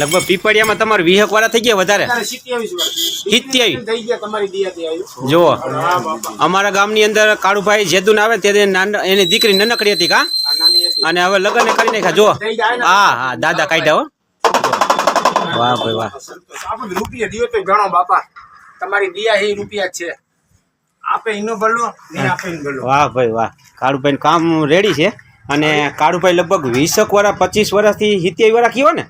લગભગ પીપળિયામાં તમારે વીહક વાળા થઈ ગયા વધારે? સિત્યાવીસ જુઓ. અમારા ગામની અંદર કાળુભાઈ જેદુન આવે તે એની દીકરી નનકડી હતી કા? અને હવે લગ્ન કરી નાખ્યા જુઓ. હા હા દાદા કાઢ્યા હો. વાહ ભાઈ વાહ. રૂપિયા દિયો તો ઘણો બાપા. તમારી દિયા એ રૂપિયા છે. આપે ઇનો ભરલો ને આપે એનો ભલો વાહ ભાઈ વાહ. કાળુભાઈ કામ રેડી છે. અને કાળુભાઈ લગભગ વીસક વર્ષ પચીસ વર્ષથી સિત્યાવી વર્ષ કયો ને?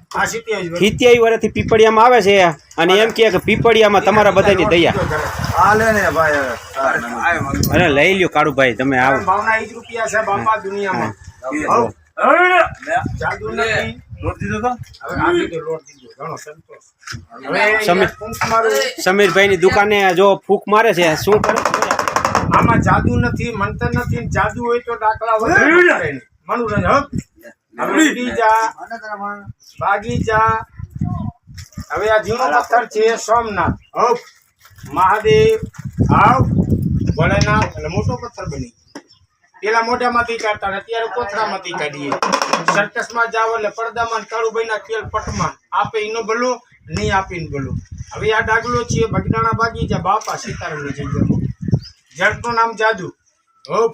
સિત્યાવી વર્ષથી પીપળિયામાં આવે છે. અને એમ કહે કે પીપળિયામાં તમારા બધાની દયા. ને અરે લઈ લ્યો કાળુભાઈ તમે આવો. સમીરભાઈ એ જ રૂપિયા છે બાપા દુનિયામાં. હઉ. જાદુ નથી. રોટ દીધો તો? હવે આ દીધો લોટ દીધો. ઘણો સંતોષ. હવે સમીર. સમીરભાઈની દુકાને જો ફૂક મારે છે શું કરે આમાં જાદુ નથી મંતર નથી જાદુ હોય તો દાખલા વધારે નહીં. મનોરંજન હો. હવે આ ઝીણો પથ્થર છે સોમનાથ. હો. મહાદેવ આવ એટલે મોટો પથ્થર બની પેલા મોઢામાંથી કાઢતા ને અત્યારે કોથળામાંથી કાઢીએ. સર્કસમાં જાવ એટલે પડદામાં કાળુભાઈના કેલ પટમાં. આપે એનો ભલો નહીં આપે એનો ભલો હવે આ ડાગલો છે બગડાણા બાગી જા બાપા સીતારામની જગ્યામાં. જળનું નામ જાદુ હોપ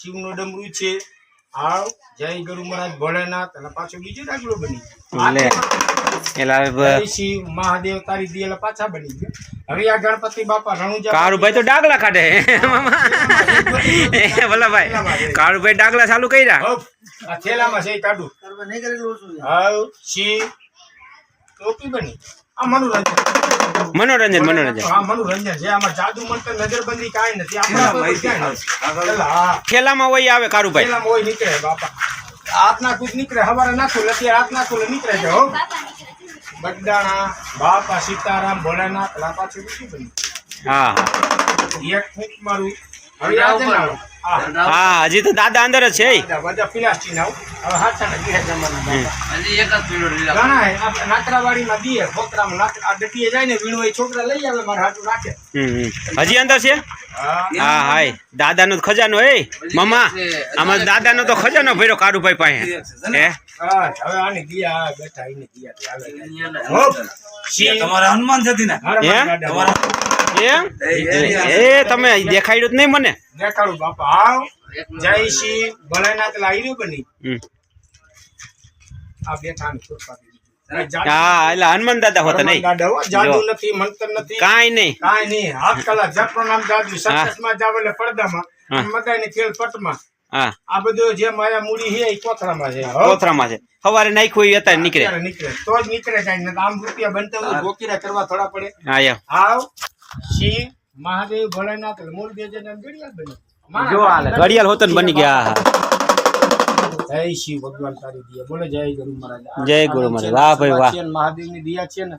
શિવનું ડમરું છે. આવ જય ગુરુ મહારાજ ભોળેનાથ. અને પાછો બીજો દાખલો બની લે શિવ મહાદેવ તારી દિયેલા પાછા બની ગયા હવે આ ગણપતિ બાપા રણુજા કાળુભાઈ તો ડાગલા કાઢે મામા કાળુભાઈ ડાગલા ચાલુ કર્યા? આ થેલામાં છે કાઢું હાવ શિવ ટોપી બની? મનોરંજન. મનોરંજન છે. નથી. નથી ખેલામાં વહી આવે? હોય નીકળે બાપા. હાથના કુદ નીકળે હવારે નાખું અત્યારે હાથના કુલ નીકળે છે હો. બગદાણા બાપા સીતારામ ભોળાનાથ લાપા પાછું બન્યું? હા હા. એક ફૂંક મારું. હવે આજે હા હજી તો દાદા અંદર જ છે ના હે. ને. હજી અંદર છે હા હા હાય દાદાનો તો ખજાનો એ મમ્મા આમાં દાદાનો તો ખજાનો ભર્યો કાળુભાઈ પાસે હે હા, હવે આની દિયા આ બેઠા એની દિયાથી આવે. હોપ. શિવ. તમારે હનુમાન જતી ને હે? દાદા. એમ? એ તમે દેખાડ્યું જ નહીં મને. દેખાડું બાપા. આવ. જય શ્રી ભલેનાથ લાવી બની. આ બેઠા હા એટલે હનુમાન દાદા હોતા નહીં. જાદુ નથી મંત્ર નથી. કાંઈ નહીં. કાંઈ નહીં. હાથ કલા જપનું નામ જાદુ સર્કસમાં જાવ એટલે પડદામાં. હા. ખેલ પટમાં. આ બધું જે માયા મૂડી છે એ કોથળામાં છે. કોથરામાં છે. સવારે નાખ્યું અત્યારે નીકળે. નીકળે. તો જ નીકળે જાય આમ રૂપિયા બનતા ગોકીરા કરવા થોડા પડે. હા આવ શિવ મહાદેવ બે જણ ઘડિયાળ બની. જો હાલે ઘડિયાળ હોતન બની ગયા. જય શિવ ભગવાન તારી દિયા. બોલે જય ગુરુ મહારાજ. જય ગુરુ મહારાજ. વાહ ભાઈ વાહ. મહાદેવની દિયા છે ને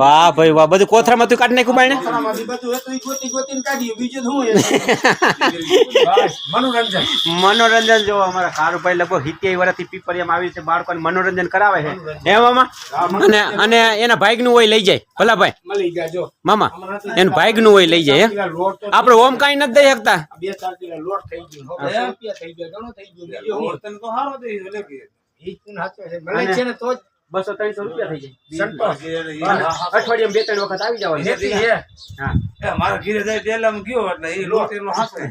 વાહ ભાઈ વાહ બધું કોથરામાં તું કાઢી નાખ્યું બાઈને મનોરંજન. મનોરંજન જો અમારા ભાઈ લગભગ સિત્તેર વર્ષથી પીપરિયામાં આવી રીતે બાળકોને મનોરંજન કરાવે છે. એવામાં મામા? અને અને એના ભાઈકનું હોય લઈ જાય. ભલા ભાઈ. મળી ગયા જો. મામા એનું ભાઈકનું હોય લઈ જાય આપણે ઓમ કાંઈ નથી દઈ શકતા. બે ચાર કિલો લોટ થઈ ગયો હવે સો રૂપિયા થઈ ગયા બસો ત્રણસો રૂપિયા થઈ જાય. અઠવાડિયામાં બે ત્રણ વખત આવી જવાનું. જેથી હે. હા. મારા ઘીરે જાય ગયો એટલે એ લોટ એનો હાથે.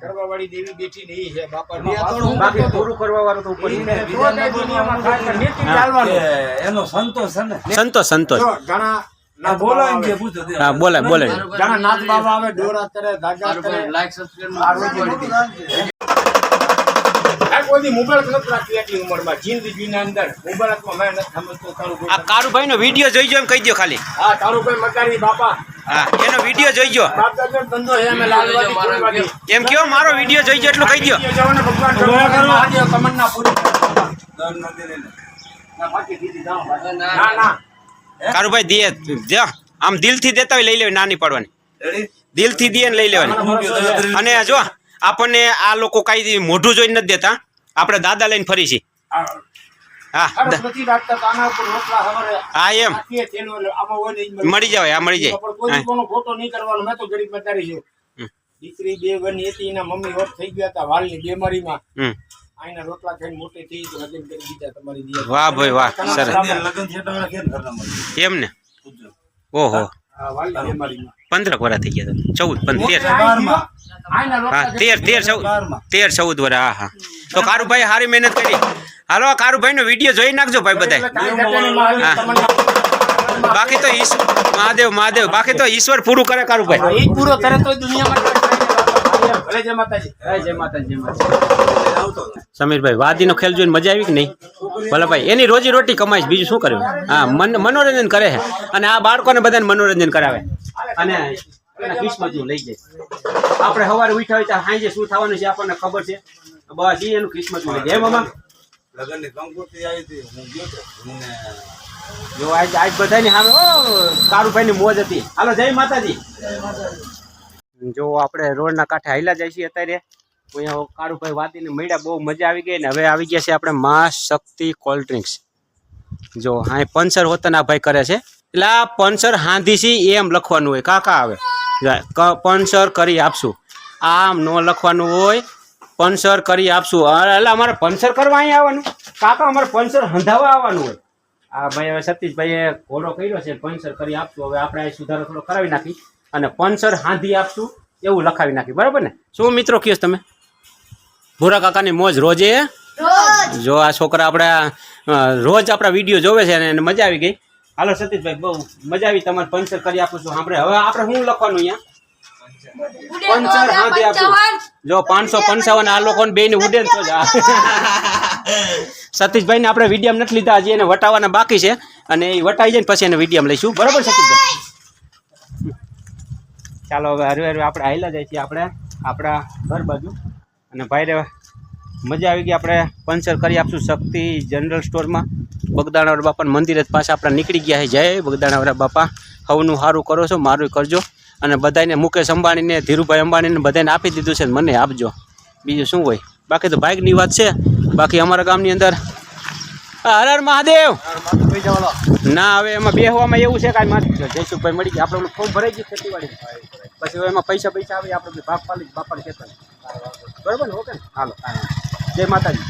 કરવાવાળી દેવી બેઠી ને છે. બાપા બાકી પૂરું કરવા વાળું તો ઉપર એનો સંતોષ છે સંતોષ સંતોષ ઘણા ના બોલાય બાવા પૂછો હા બોલે બોલે ઘણા નાથ બાબા આવે ડોરા કરે ધાગા કરે. આ કોઈ મોબાઈલ નથી રાખી એટલી ઉંમરમાં. જિંદગીના અંદર. મોબાઈલમાં મેં નથી સમજતો તારું આ કારુભાઈ નો વીડિયો જોઈજો એમ કહી દો ખાલી. હા તારું મકાની બાપા. હા એનો વીડિયો જોઈ જો બાપ દાદાનો ધંધો છે અમે લાલવાડી ફૂલવાડી. એમ કયો મારો વીડિયો જોઈ જો એટલું કહી દો કારુભાઈ દે જો આમ દિલથી દેતા હોય લઈ લેવાની નાની પડવાની. દિલ દિલથી દે ને લઈ લેવાની. અને જો આપણને આ લોકો કાંઈ મોઢું જોઈને નથી દેતા. આપણે દાદા લઈને ફરી છીએ. હા હા. એમ. મળી. જાય આ મળી જાય. દીકરી બે બની હતી એના મમ્મી ઓફ થઈ ગયા હતા વાલની બીમારીમાં. આઈના રોટલા ખાઈને મોટી થઈ તો લગ્ન કરી દીધા તમારી દીકરી. વાહ ભાઈ વાહ સરસ. લગ્ન થયા તમારા કેમ ઘરના મળે? એમ ને. ઓહો. હા, વાલી પંદર વર્ષ થઈ ગયા હતા. ચૌદ પંદર તેર. હા તેર તેર ચૌદ. તેર ચૌદ વર્ષ હા હા. તો કારુભાઈ સારી મહેનત કરી. હાલો કારુભાઈ નો વીડિયો જોઈ નાખજો ભાઈ બધા બાકી તો મહાદેવ મહાદેવ બાકી તો ઈશ્વર પૂરું કરે કારુભાઈ. પૂરો કરે તો દુનિયામાં જય માતાજી. જય માતાજી જય માતાજી. સમીરભાઈ વાદીનો ખેલ જોઈને મજા આવી કે નહીં? ભલે ભાઈ એની રોજી રોટી કમાય બીજું શું કર્યું? હા મન મનોરંજન કરે છે. અને આ બાળકોને બધાને મનોરંજન કરાવે. અને લઈ જાય. આપણે સવારે ઉઠાવી ત્યાં સાંજે શું થવાનું છે આપણને ખબર છે? બસ ઈ એનું ક્રિસમસ લઈ જાય હે મામા? લગ્નની કંકોત્રી આવી હતી હું ગયો તો મને જો આજ આજ બધાની સામે ઓ કારુભાઈની મોજ હતી. હાલો જય માતાજી. જો આપણે રોડના કાંઠે હાઈલા જાય છીએ અત્યારે. અહીંયા કારુભાઈ વાતીને મળ્યા બહુ મજા આવી ગઈ ને હવે આવી ગયા છે આપણે મા શક્તિ કોલ્ડ ડ્રિંક્સ. જો હા પંચર હોતન ભાઈ કરે છે. એટલે આ પંચર હાંધીસી એમ લખવાનું હોય. કાકા આવે? પંચર કરી આપશું. આમ ન લખવાનું હોય પંચર કરી આપશું. એટલે અમારે પંચર કરવા અહીં આવવાનું? કાકા અમારે પંચર હંધાવા આવવાનું હોય. આ ભાઈ હવે સતીશભાઈએ ઘોડો કર્યો છે પંચર કરી આપશું. હવે આપણે સુધારો થોડો કરાવી નાખી અને પંચર હાંધી આપશું એવું લખાવી નાખી બરાબર ને? શું મિત્રો કહો તમે? ભૂરા કાકાની મોજ રોજે? જો આ છોકરા આપણા રોજ આપણા વીડિયો જોવે છે અને એને મજા આવી ગઈ. હાલો સતીશભાઈ બહુ મજા આવી તમારે પંચર કરી આપું છું. આપણે હવે આપણે શું લખવાનું અહીંયા? પંચર હાંધી આપું. જો પાંચસો પંચાવન આ લોકોને બે ને ઉડે તો જ સતીશભાઈ ને આપણે વિડીયમ નથી લીધા હજી એને વટાવવાના બાકી છે. અને એ વટાઈ જાય ને પછી એને વિડીયમ લઈશું. બરાબર સતીશભાઈ? ચાલો હવે હરવે હરવે આપણે હાઈલા જાય છીએ આપણે આપણા ઘર બાજુ. અને ભાઈ રે મજા આવી ગઈ આપણે પંચર કરી આપશું શક્તિ જનરલ સ્ટોરમાં. બગદાણાવાળા બાપાના મંદિર જ પાછા આપણે નીકળી ગયા છે. જય બગદાણાવાળા બાપા. હવનું સારું કરો છો મારું કરજો. અને બધાને મુકેશ અંબાણીને, ધીરુભાઈ અંબાણીને બધાને આપી દીધું છે મને આપજો. બીજું શું હોય? બાકી તો બાઇકની વાત છે. બાકી અમારા ગામની અંદર હર હર મહાદેવ! ના, હવે એમાં બેહવામાં એવું છે કાંઈ માથું જયસુખભાઈ મળી ગયા. આપણે ફોર્મ ભરાઈ ગયું ખેતીવાડી. પછી એમાં પૈસા પૈસા આવે, આપણે ભાગ પાડી, બાપાને કહેતા બરાબર ને? ઓકે હાલો. જય માતાજી.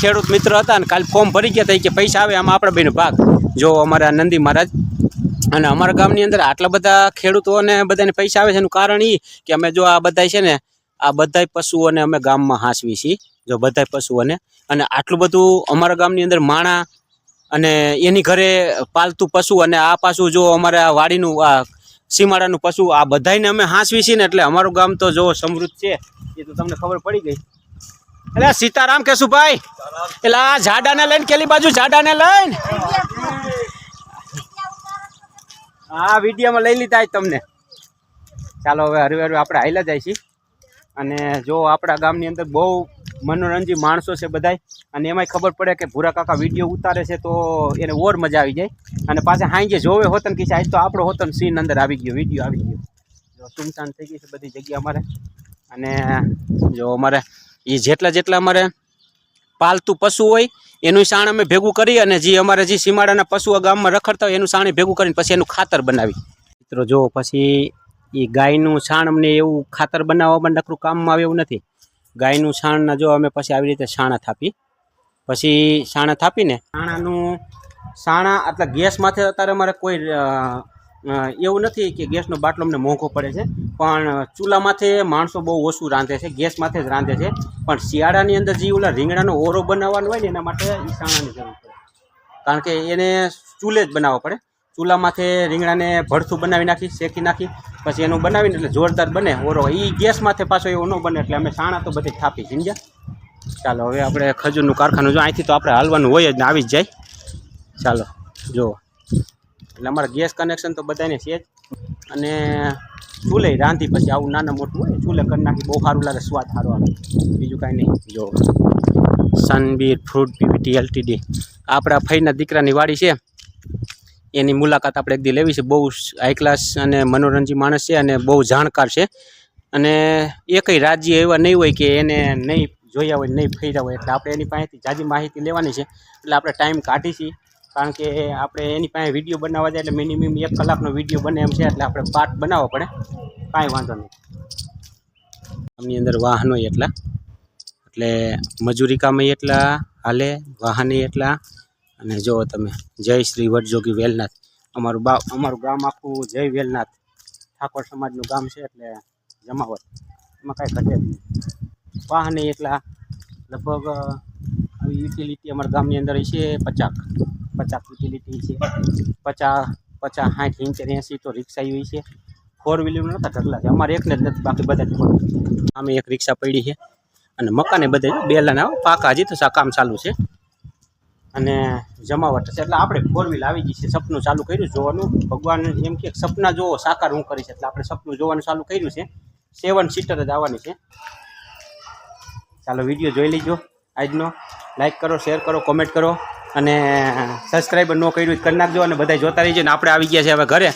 ખેડૂત મિત્ર હતા ને, કાલે ફોર્મ ભરી ગયા હતા કે પૈસા આવે, આમાં આપણે બેનો ભાગ. જો અમારા નંદી મહારાજ અને અમારા ગામની અંદર આટલા બધા ખેડૂતોને બધાને પૈસા આવે છે એનું કારણ એ કે અમે જો આ બધાય છે ને આ બધાય પશુઓને અમે ગામમાં હાંસવી છીએ જો બધાય પશુઓને. અને આટલું બધું અમારા ગામની અંદર માણા અને એની ઘરે પાલતું પશુ અને આ પાછું જો અમારે આ વાડીનું આ સીમાડાનું પશુ આ બધાને અમે હાંસવી છીએ ને એટલે અમારું ગામ તો જો સમૃદ્ધ છે એ તો તમને ખબર પડી ગઈ. એટલે સીતારામ કેશુભાઈ એટલે આ ઝાડાને લઈને કેલી બાજુ ઝાડાને લઈને. હા વિડીયોમાં લઈ લીધા તમને. ચાલો હવે હરવે હરવે આપણે હાઈલા જાય છીએ. અને જો આપણા ગામની અંદર બહુ મનોરંજી માણસો છે બધાય, અને એમાંય ખબર પડે કે ભૂરા કાકા વીડિયો ઉતારે છે તો એને ઓર મજા આવી જાય. અને પાછા હાઈ જોવે હોતન કે આજ તો આપણો હોતન સીન અંદર આવી ગયો, વીડિયો આવી ગયો. જો સુમસાન થઈ ગઈ છે બધી જગ્યા અમારે. અને જો અમારે એ જેટલા જેટલા અમારે પાલતુ પશુ હોય એનું શાણ અમે ભેગું કરી અને જે અમારે જે સીમાડાના પશુઓ ગામમાં રખડતા હોય એનું શાણ ભેગું કરીને પછી એનું ખાતર બનાવી. મિત્રો જો પછી એ ગાયનું છાણ અમને એવું ખાતર બનાવવામાં નકરું કામમાં આવે એવું નથી. ગાયનું છાણના જો અમે પછી આવી રીતે સાણા થાપી. પછી સાણા થાપીને છાણાનું સાણા એટલે ગેસ માથે અત્યારે અમારે કોઈ એવું નથી કે ગેસનો બાટલો અમને મોંઘો પડે છે, પણ ચૂલામાંથી માણસો બહુ ઓછું રાંધે છે, ગેસ માથે જ રાંધે છે. પણ શિયાળાની અંદર જે ઓલા રીંગણાનો ઓરો બનાવવાનો હોય ને, એના માટે એ છાણાની જરૂર પડે. કારણ કે એને ચૂલે જ બનાવવો પડે. ચૂલા માથે રીંગણાને ભડથું બનાવી નાખી, શેકી નાખી, પછી એનું બનાવીને એટલે જોરદાર બને ઓરો. એ ગેસ માથે પાછો એવો ન બને, એટલે અમે સાણા તો બધી થાપી, સમજ્યા? ચાલો, હવે આપણે ખજૂરનું કારખાનું જો અહીંથી તો આપણે હાલવાનું હોય જ ને, આવી જ જાય. ચાલો જો એટલે અમારે ગેસ કનેક્શન તો બધાને છે જ. અને ચૂલે રાંધી પછી આવું નાના મોટું હોય ચૂલે કરી નાખી, બહુ સારું લાગે, સ્વાદ સારો આવે. બીજું કાંઈ નહીં. જો. સનબીર ફ્રૂટ પીવીટી એલટીડી આપણા ફઈના દીકરાની વાડી છે. એની મુલાકાત આપણે એક દી લેવી છે. બહુ હાઈ ક્લાસ અને મનોરંજી માણસ છે અને બહુ જાણકાર છે. અને એ કંઈ રાજ્ય એવા નહીં હોય કે એને નહીં જોયા હોય, નહીં ફર્યા હોય. એટલે આપણે એની પાસેથી જાજી માહિતી લેવાની છે. એટલે આપણે ટાઈમ કાઢી છીએ. કારણ કે આપણે એની પાસે વીડિયો બનાવવા જાય એટલે મિનિમમ એક કલાકનો વીડિયો બને એમ છે એટલે આપણે પાર્ટ બનાવવો પડે. કાંઈ વાંધો નહીં. આમની અંદર વાહનો એટલા. એટલે મજૂરી કામે એટલા, હાલે, વાહને એટલા. અને જુઓ તમે, જય શ્રી વડજોગી વેલનાથ. અમારું બા, અમારું ગામ આખું જય વેલનાથ. ઠાકોર સમાજનું ગામ છે એટલે જમાવટ. એમાં કાંઈ ઘટે જ નહીં. વાહને એટલા. લગભગ આવી યુટિલિટી અમારા ગામની અંદર છે પચાસ. પચાસ યુટિલિટી છે. પચાસ પચાસ, સાઠ ઇંચ એંસી તો રિક્ષા એવી છે. ફોર વ્હીલર નતા ઢગલા છે અમારે એકને જ નથી, બાકી બધા જ ફોર. આમે એક રિક્ષા પડી છે. અને મકાને બધે જો બેલાના પાકા હજી તો કામ ચાલુ છે. અને જમાવટ છે. એટલે આપણે ફોર વ્હીલ આવી ગઈ છે. સપનું ચાલુ કર્યું જોવાનું. ભગવાન એમ કે સપના જોવો, સાકાર હું કરીશ. એટલે આપણે સપનું જોવાનું ચાલુ કર્યું છે. સેવન સીટર જ આવવાની છે. ચાલો વીડિયો જોઈ લેજો. આજનો. લાઈક કરો શેર કરો કોમેન્ટ કરો. અને સબસ્ક્રાઈબર ન કર્યું કરી નાખજો અને બધા જોતા રહીજો ને આપણે આવી ગયા છે હવે ઘરે.